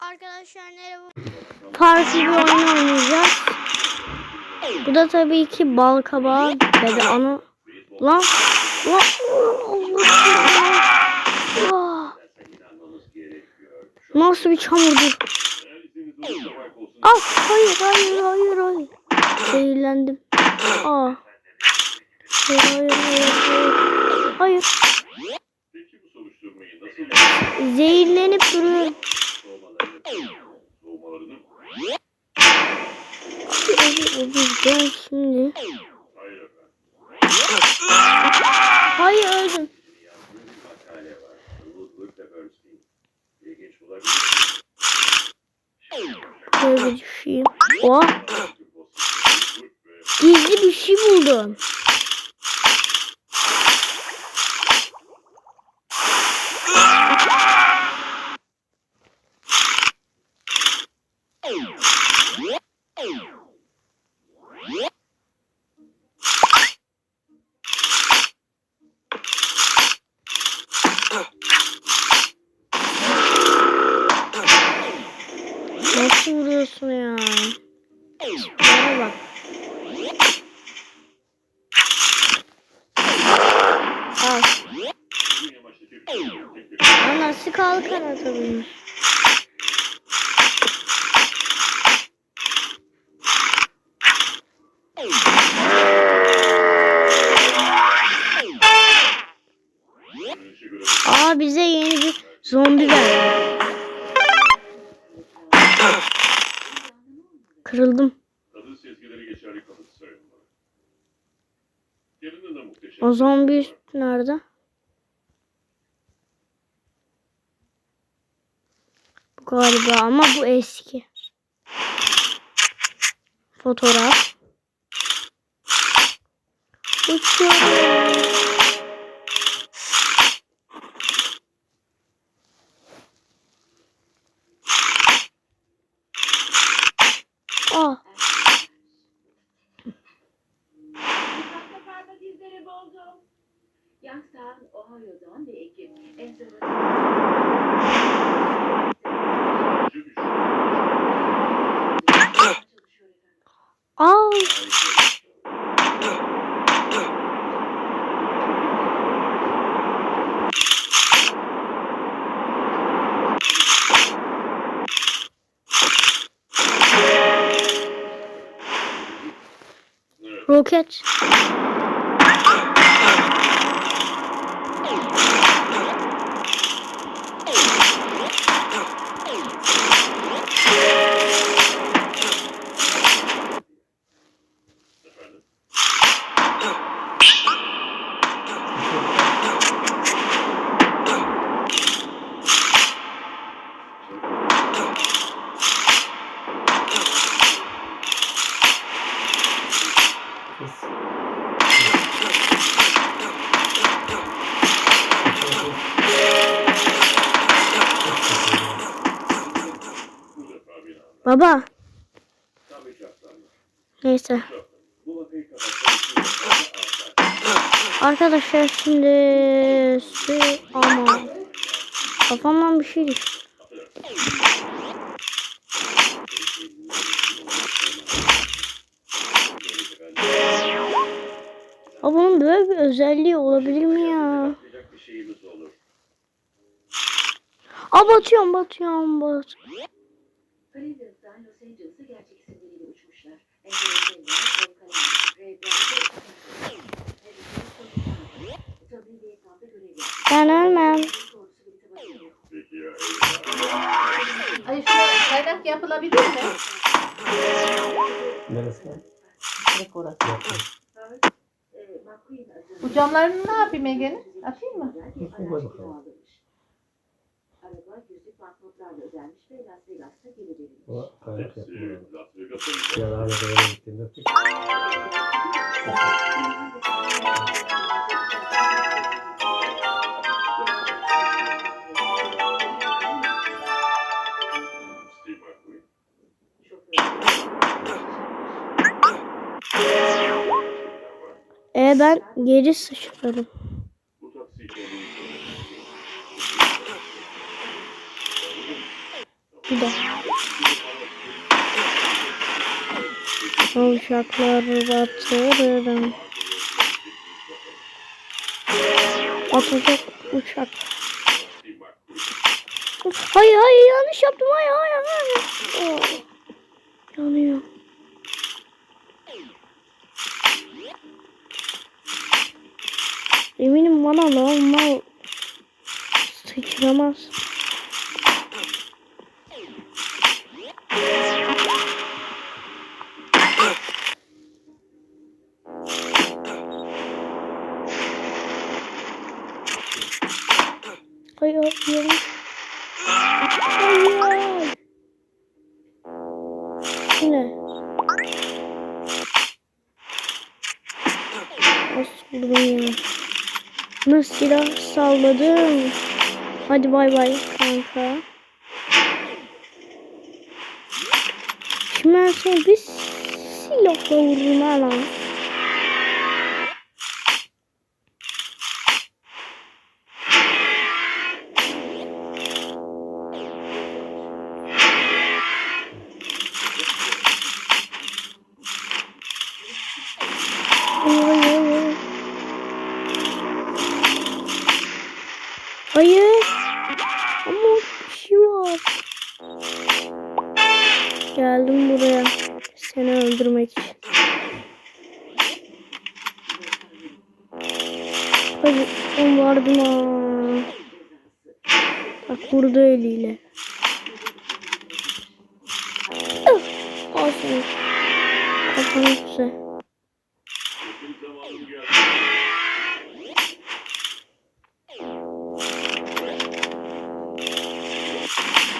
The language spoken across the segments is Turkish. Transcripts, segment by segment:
Arkadaşlar merhaba. Farklı bir oyun oynayacağız. Bu da tabii ki bal kabağı bebe ana. Lan. Lan. Nasıl bir çamurdur? Ah hayır hayır hayır hayır. Zehirlendim. Ah. Hayır hayır hayır. Hayır. hayır. Peki bu soruşturmayı nasıl Zehirlenip duruyorum. Soğumalarını? Ben şimdi. Hayır öldüm. Şöyle düşeyim. Ve gizli bir şey buldum. Nasıl vuruyorsun ya? Bana bak. Al. nasıl kalkan göre Aa bize yeni bir zombi verdi. Kırıldım. O zombi nerede? Bu galiba ama bu eski. Fotoğraf. Uçuyorum. Roket. Baba. Neyse. Arkadaşlar şimdi su ama kafamdan bir şey düştü. Aa, bunun böyle bir özelliği olabilir mi ya? Aa batıyorum batıyorum bat. Cleveland'dan Los Angeles'a gerçek isimleriyle uçmuşlar. Enteresan Paul Ray yapıyor. Ben ölmem. Ay şu kaynak yapılabilir mi? Neresi? Direkt orası. Bu camlarını ne yapayım Ege'nin? Atayım mı? Koy bakalım. Araba banknotlarla ödenmiş ve Las Vegas'ta geri verilmiş. O yapıyor. Yararlı gittiğinde tık. McQueen. E ben geri sıçradım. Bir de. Uşakları batırırım. Atacak uçak. Hayır hayır yanlış yaptım. Hayır hayır hayır. Oh. Yanıyor. Eminim bana normal sıçramaz. Salladım? Hadi bay bay kanka. Şimdi ben seni bir silahla vururum lan.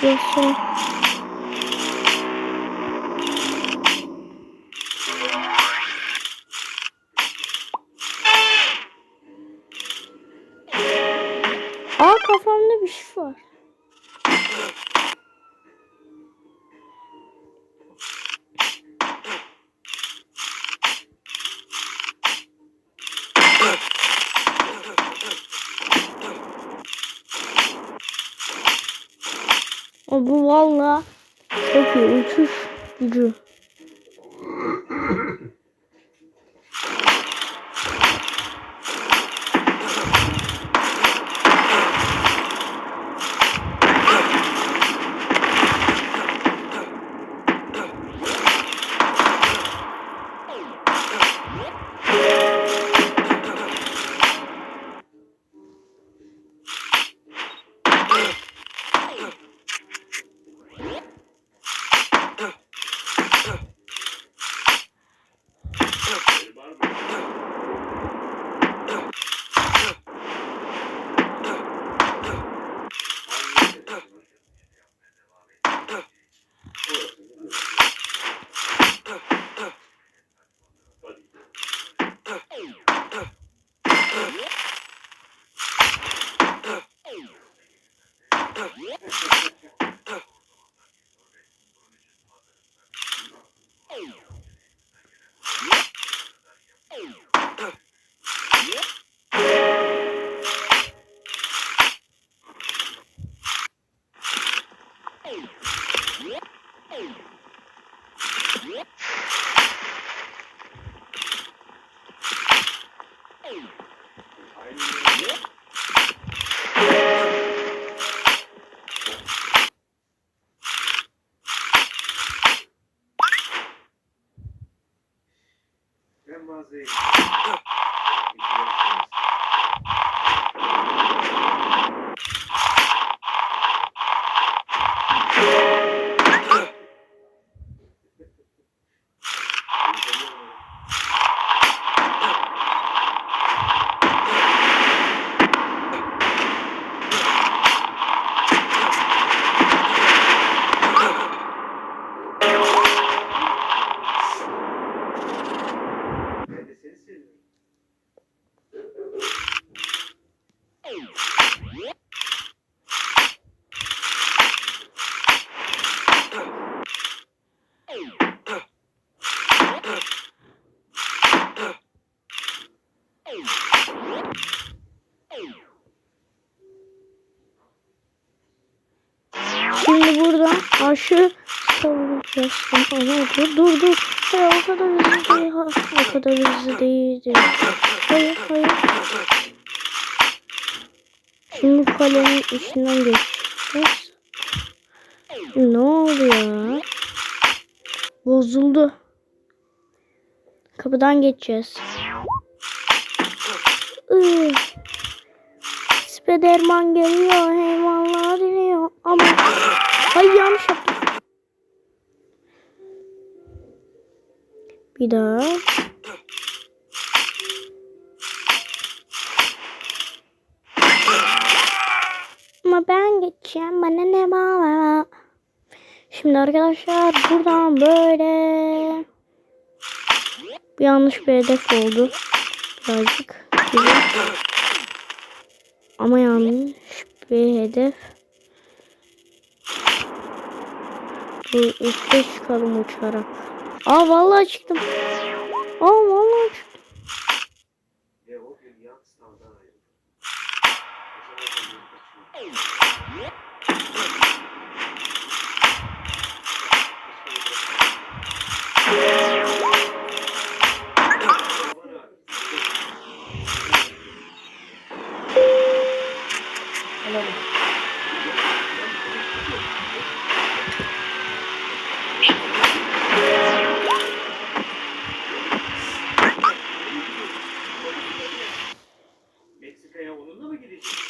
Yaşa. Aa 这一只。Karşı savunacağız. Ama dur dur dur. Hayır o kadar hızlı değil. Ha, o kadar hızlı değil. değil. Hayır hayır. Şimdi kalenin içinden geçeceğiz. Ne oldu ya? Bozuldu. Kapıdan geçeceğiz. Spiderman geliyor. Hayvanlar deniyor. Ama ay yanlış yaptım. Bir daha. Ama ben geçeceğim. Bana ne bana. Şimdi arkadaşlar buradan böyle yanlış bir hedef oldu. Birazcık gibi. Ama yanlış bir hedef. Bu üstte çıkalım uçarak. Aa vallahi çıktım. Aa vallahi look at this.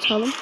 Burayı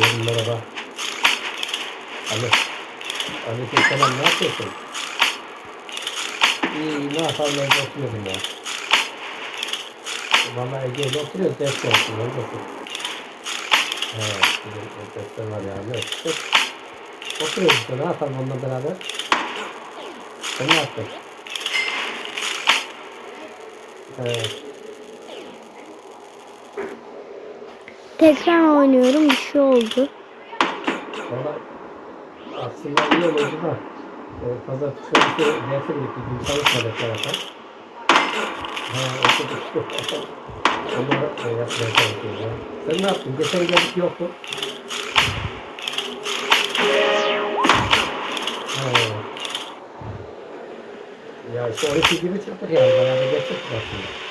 Yarın merhaba. Ali. Aleyküm selam ne yapıyorsun? İyi ne yapalım evde oturuyordum ya. Valla Ege'de oturuyoruz ders çalışıyoruz. Neredesin? He, bizim dersler var ya. Ne işte? Oturuyoruz işte ne yapalım onunla beraber? Sen ne yaptın? He. Tekrar oynuyorum. Bir şey oldu. Valla aslında iyi olurdu da e, pazartesi önce derse gittik. Gün çalışmadık zaten. Ha, okuduk. Onları e, yapmaya çalışıyoruz ya. Sen ne yaptın? Geçen geldik yoktu. Ha. Ya 12 gibi çıktık yani. Bayağı bir geç çıktık aslında.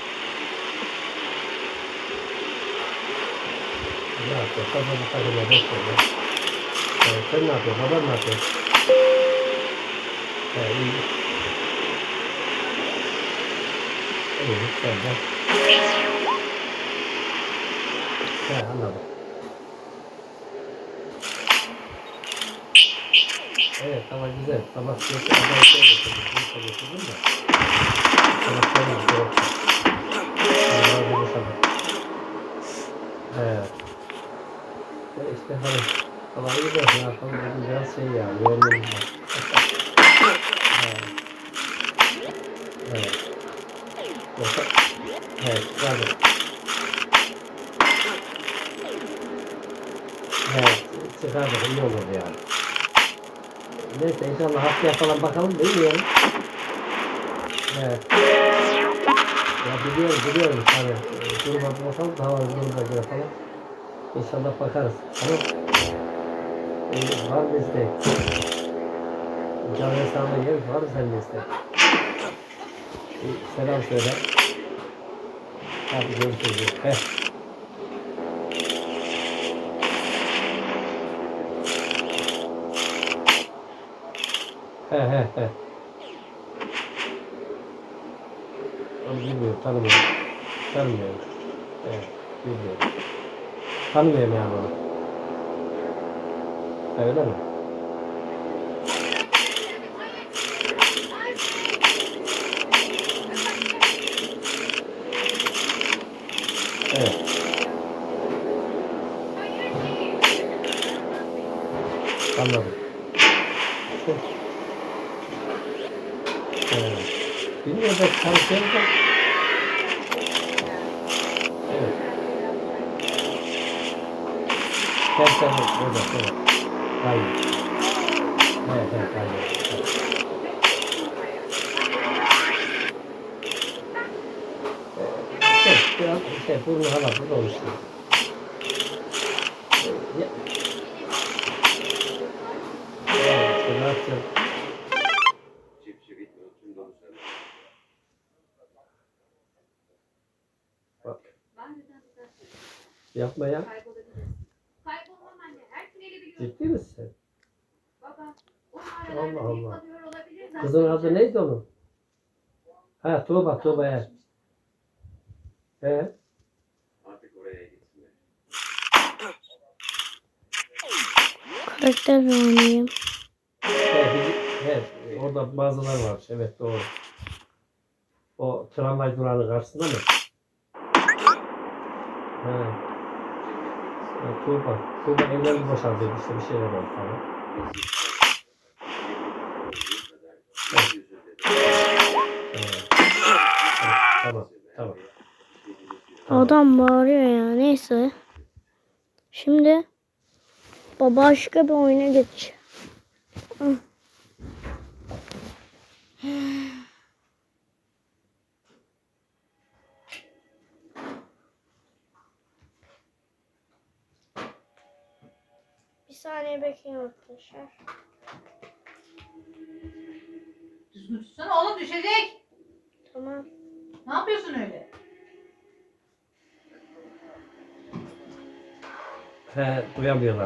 Ne yapacağız? Kafamı takımda bekliyoruz. Evet, sen ne yapıyorsun? Baban ne yapıyor? He, iyi. İyi, sen de. He, anladım. Evet, ama güzel. Sabah sürekli adaya şey getirdik. Neyse getirdim de. Sabah şey oldu, soğuk. Sabah bir sabah. Evet. Ya işte hani iyi de ne yapalım dedim biraz şey ya var. evet. Evet. Evet. Evet çıkardık iyi olur yani. Neyse inşallah haftaya falan bakalım değil mi yani? Evet. Ya biliyorum biliyorum hani duruma bakalım daha duruma göre falan. İnşallah bakarız. Tamam. Ee, var mı istek? Can hesabına yer var mı senin istek? Ee, selam söyle. Hadi görüşürüz. Heh. He he he. Bilmiyorum, tanımıyorum. Tanımıyorum. Evet, bilmiyorum. Tanımıyorum yani onu. Öyle mi? Evet. Anladım. Evet. Bilmiyorum ben tanışıyorum da. Gel sen de burada, burada. Hayır. Evet, evet, hayır. Şey, biraz şey, burnu hava, burada oluştu. Ya. Evet, işte? Çiftçi bitmiyor. Ciddi misin? Baba. Allah Allah. Kızın adı neydi onun? Ha Tuğba, Tuğba he. He. Karakter oynayayım. He, orada bazılar var. Evet doğru. O tramvay durağının karşısında mı? He. He Tuğba. Tuğba evlerini boşaltıyordu işte bir şeyler oldu falan. Adam bağırıyor ya. Neyse. Şimdi baba başka bir oyuna geç. saniye bekleyin arkadaşlar. Düzgün tutsana oğlum düşecek. Tamam. Ne yapıyorsun öyle? He duyamıyorlar.